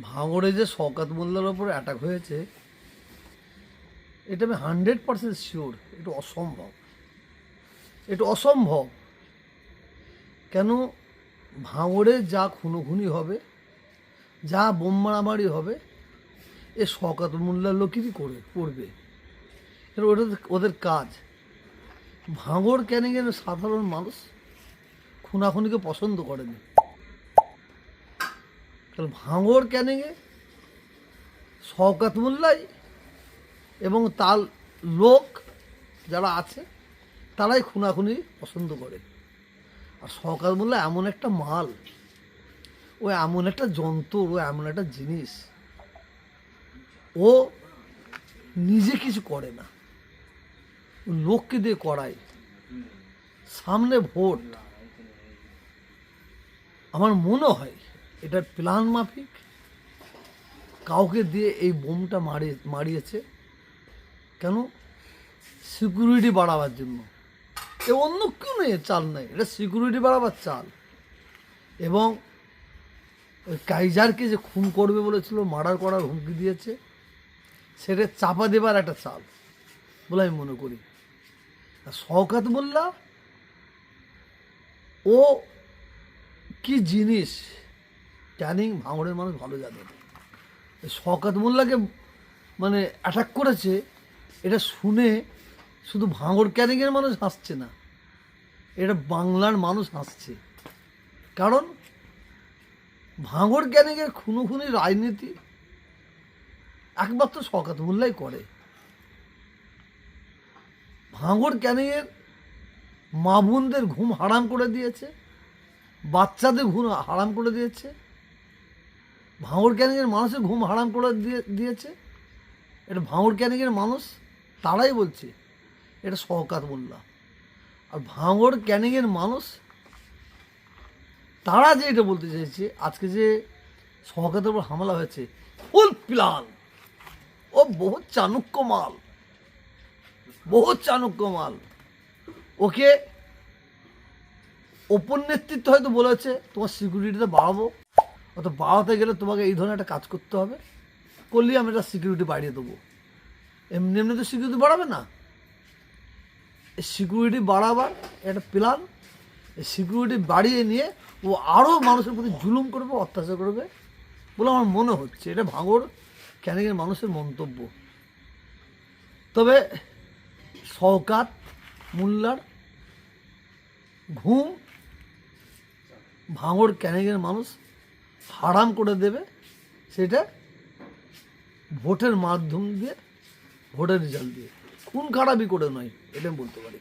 ভাঙড়ে যে শকাত মোল্লার ওপর অ্যাটাক হয়েছে, এটা আমি হান্ড্রেড পার্সেন্ট শিওর এটা অসম্ভব। এটা অসম্ভব। কেন? ভাঙড়ে যা খুনোখুনি হবে, যা বোম মারামারি হবে, এ শকাত মোল্লার লোকেরই করে, করবে। ওটা ওদের কাজ। ভাঙড় কেন কেন সাধারণ মানুষ খুনাখুনিকে পছন্দ করেনি? তাহলে ভাঙড় ক্যানিংয়ে শওকাত মোল্লাই এবং তার লোক যারা আছে, তারাই খুনাখুনি পছন্দ করে। আর শওকাত মোল্লা এমন একটা মাল, ও এমন একটা যন্ত্র, ও এমন একটা জিনিস, ও নিজে কিছু করে না। লোককে দিয়ে করায়। সামনে ভোট। আমার মনে হয় এটার প্ল্যান মাফিক? কাউকে দিয়ে এই বোমটা মারিয়ে মারিয়েছে? কেন? সিকিউরিটি বাড়াবার জন্য। এ অন্য কেউ নেই চাল নেই। এটা সিকিউরিটি বাড়াবার চাল। এবং ওই কাইজারকে যে খুন করবে বলেছিল, মার্ডার করার হুমকি দিয়েছে, সেটা চাপা দেবার একটা চাল। বলে আমি মনে করি। আর শওকাত মোল্লা, ও কি জিনিস ক্যানিং ভাঙড়ের মানুষ ভালো জানে। এই শওকাত মোল্লাকে মানে অ্যাটাক করেছে, এটা শুনে শুধু ভাঙড় ক্যানিংয়ের মানুষ হাসছে না, এটা বাংলার মানুষ হাসছে। কারণ ভাঙড় ক্যানিংয়ের খুনোখুনি রাজনীতি একমাত্র শওকাত মোল্লাই করে। ভাঙড় ক্যানিংয়ের মা ঘুম হারাম করে দিয়েছে, বাচ্চাদের ঘুম হারাম করে দিয়েছে ভাঙড় ক্যানিংয়ের মানুষের ঘুম হারাম করে দিয়ে, দিয়েছে? এটা ভাঙড় ক্যানিংয়ের মানুষ তারাই বলছে, এটা শওকাত মোল্লা। আর ভাঙড় ক্যানিংয়ের মানুষ তারা যে এটা বলতে চাইছে, আজকে যে শওকাতের উপর হামলা হয়েছে ফুল প্লান ও বহু চাণক্য মাল বহু চাণক্য মাল। ওকে ওপর নেতৃত্ব হয়তো বলেছে, তোমার সিকিউরিটিতে বাড়াবো। অত বাড়াতে গেলে তোমাকে এই ধরনের একটা কাজ করতে হবে। করলেই আমি একটা সিকিউরিটি বাড়িয়ে দেবো। এমনি এমনি তো সিকিউরিটি বাড়াবে না। এই সিকিউরিটি বাড়াবার একটা প্ল্যান এই সিকিউরিটি বাড়িয়ে নিয়ে ও আরও মানুষের প্রতি জুলুম করবে, অত্যাচার করবে বলে আমার মনে হচ্ছে। এটা ভাঙড় ক্যানিংয়ের মানুষের মন্তব্য। তবে শওকাত মোল্লার ঘুম ভাঙড় ক্যানিংয়ের মানুষ হারাম করে দেবে, সেটা ভোটের মাধ্যম দিয়ে, ভোটের রেজাল্ট দিয়ে। খুন খারাপই করে নয়, এটা বলতে পারি।